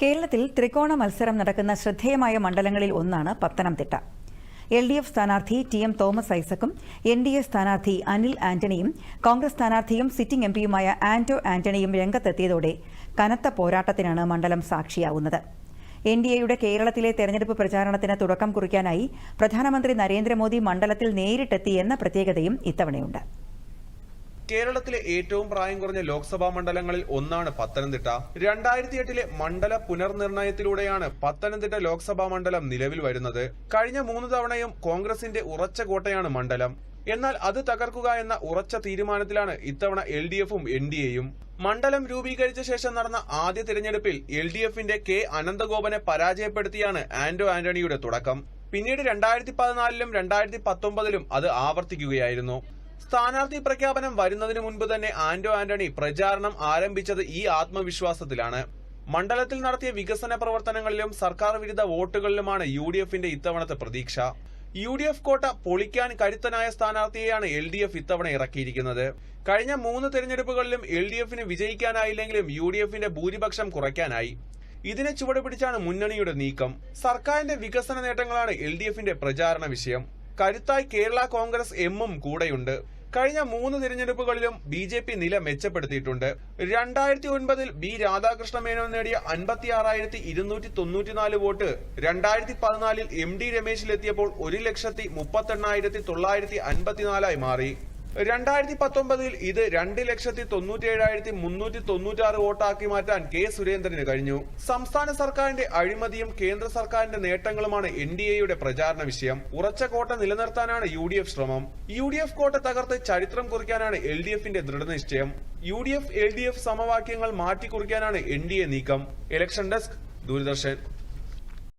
കേരളത്തിൽ ത്രികോണ മത്സരം നടക്കുന്ന ശ്രദ്ധേയമായ മണ്ഡലങ്ങളിൽ ഒന്നാണ് പത്തനംതിട്ട. എൽ ഡി എഫ് സ്ഥാനാർത്ഥി ടി എം തോമസ് ഐസക്കും എൻ ഡി എ സ്ഥാനാർത്ഥി അനിൽ ആന്റണിയും കോൺഗ്രസ് സ്ഥാനാർത്ഥിയും സിറ്റിംഗ് എം പിയുമായ ആന്റോ ആന്റണിയും രംഗത്തെത്തിയതോടെ കനത്ത പോരാട്ടത്തിനാണ് മണ്ഡലം സാക്ഷിയാവുന്നത്. എൻ ഡി എയുടെ കേരളത്തിലെ തെരഞ്ഞെടുപ്പ് പ്രചാരണത്തിന് തുടക്കം കുറിക്കാനായി പ്രധാനമന്ത്രി നരേന്ദ്രമോദി മണ്ഡലത്തിൽ നേരിട്ടെത്തി എന്ന പ്രത്യേകതയും ഇത്തവണയുണ്ട്. കേരളത്തിലെ ഏറ്റവും പ്രായം കുറഞ്ഞ ലോക്സഭാ മണ്ഡലങ്ങളിൽ ഒന്നാണ് പത്തനംതിട്ട. രണ്ടായിരത്തി എട്ടിലെ മണ്ഡല പുനർനിർണയത്തിലൂടെയാണ് പത്തനംതിട്ട ലോക്സഭാ മണ്ഡലം നിലവിൽ വരുന്നത്. കഴിഞ്ഞ മൂന്ന് തവണയും കോൺഗ്രസിന്റെ ഉറച്ച കോട്ടയാണ് മണ്ഡലം. എന്നാൽ അത് തകർക്കുക എന്ന ഉറച്ച തീരുമാനത്തിലാണ് ഇത്തവണ എൽ ഡി എഫും എൻ ഡി എയും. മണ്ഡലം രൂപീകരിച്ച ശേഷം നടന്ന ആദ്യ തിരഞ്ഞെടുപ്പിൽ എൽ ഡി എഫിന്റെ കെ അനന്തഗോപനെ പരാജയപ്പെടുത്തിയാണ് ആന്റോ ആന്റണിയുടെ തുടക്കം. പിന്നീട് രണ്ടായിരത്തി പതിനാലിലും രണ്ടായിരത്തി പത്തൊമ്പതിലും അത് ആവർത്തിക്കുകയായിരുന്നു. സ്ഥാനാർത്ഥി പ്രഖ്യാപനം വരുന്നതിന് മുൻപ് തന്നെ ആന്റോ ആന്റണി പ്രചാരണം ആരംഭിച്ചത് ഈ ആത്മവിശ്വാസത്തിലാണ്. മണ്ഡലത്തിൽ നടത്തിയ വികസന പ്രവർത്തനങ്ങളിലും സർക്കാർ വിരുദ്ധ വോട്ടുകളിലുമാണ് യു ഡി എഫിന്റെ ഇത്തവണത്തെ പ്രതീക്ഷ. യു ഡി എഫ് കോട്ട പൊളിക്കാൻ കരുത്തനായ സ്ഥാനാർത്ഥിയെയാണ് എൽ ഡി എഫ് ഇത്തവണ ഇറക്കിയിരിക്കുന്നത്. കഴിഞ്ഞ മൂന്ന് തെരഞ്ഞെടുപ്പുകളിലും എൽ ഡി എഫിന് വിജയിക്കാനായില്ലെങ്കിലും യു ഡി എഫിന്റെ ഭൂരിപക്ഷം കുറയ്ക്കാനായി. ഇതിനെ ചുവടുപിടിച്ചാണ് മുന്നണിയുടെ നീക്കം. സർക്കാരിന്റെ വികസന നേട്ടങ്ങളാണ് എൽ ഡി എഫിന്റെ പ്രചാരണ വിഷയം. കരുത്തായി കേരള കോൺഗ്രസ് എമ്മും കൂടെയുണ്ട്. കഴിഞ്ഞ മൂന്ന് തിരഞ്ഞെടുപ്പുകളിലും ബി ജെ പി നില മെച്ചപ്പെടുത്തിയിട്ടുണ്ട്. രണ്ടായിരത്തി ഒൻപതിൽ ബി രാധാകൃഷ്ണ മേനോൻ നേടിയ അൻപത്തി ആറായിരത്തി ഇരുന്നൂറ്റി തൊണ്ണൂറ്റിനാല് വോട്ട് രണ്ടായിരത്തി പതിനാലിൽ എം ഡി രമേശിലെത്തിയപ്പോൾ ഒരു ലക്ഷത്തി മുപ്പത്തെണ്ണായിരത്തി തൊള്ളായിരത്തി അൻപത്തിനാലായി മാറി. രണ്ടായിരത്തി പത്തൊമ്പതിൽ ഇത് രണ്ട് ലക്ഷത്തി തൊണ്ണൂറ്റി ഏഴായിരത്തി മുന്നൂറ്റി തൊണ്ണൂറ്റാറ് വോട്ടാക്കി മാറ്റാൻ കെ സുരേന്ദ്രന് കഴിഞ്ഞു. സംസ്ഥാന സർക്കാരിന്റെ അഴിമതിയും കേന്ദ്ര സർക്കാരിന്റെ നേട്ടങ്ങളുമാണ് എൻ ഡി എയുടെ പ്രചാരണ വിഷയം. ഉറച്ച കോട്ട നിലനിർത്താനാണ് യു ഡി എഫ് ശ്രമം. യു ഡി എഫ് കോട്ട തകർത്ത് ചരിത്രം കുറിക്കാനാണ് എൽ ഡി എഫിന്റെ ദൃഢനിശ്ചയം. U D F L D F സമവാക്യങ്ങൾ മാറ്റിക്കുറിക്കാനാണ് എൻ ഡി എ നീക്കം. Election desk Doordarshan.